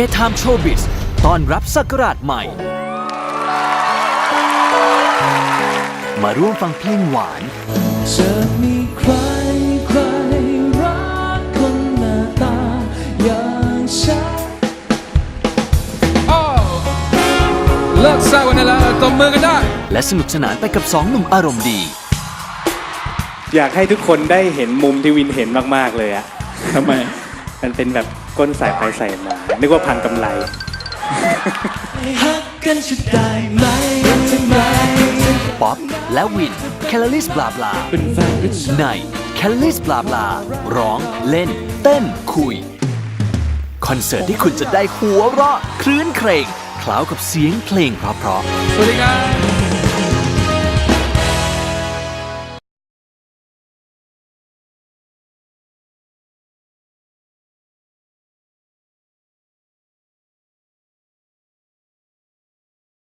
A Time Showbiz ตอนรับศักราชใหม่ มาร่วมฟังเพลงหวาน จะมีใครใครรักคนหน้าตาอย่างฉันเลิกเศร้ากันได้แล้วตบมือกันได้ และสนุกสนานไปกับสองหนุ่มอารมณ์ดี อยากให้ทุกคนได้เห็นมุมที่วินเห็นมาก ๆ เลยอะทำไม มันเป็นแบบก้นสายไปสายมา นึกว่าพันกำไร ฮักกันจะได้ไหมทำไมป๊อปและวินแคลลิสบลาบลาเป็นแฟนกันในแคลลิสบลาบลาร้องเล่น เต้นคุย คอนเสิร์ตที่คุณจะได้หัวเราะคลื่นเครงเคล้ากับเสียงเพลงเพราะๆ สวัสดีครับ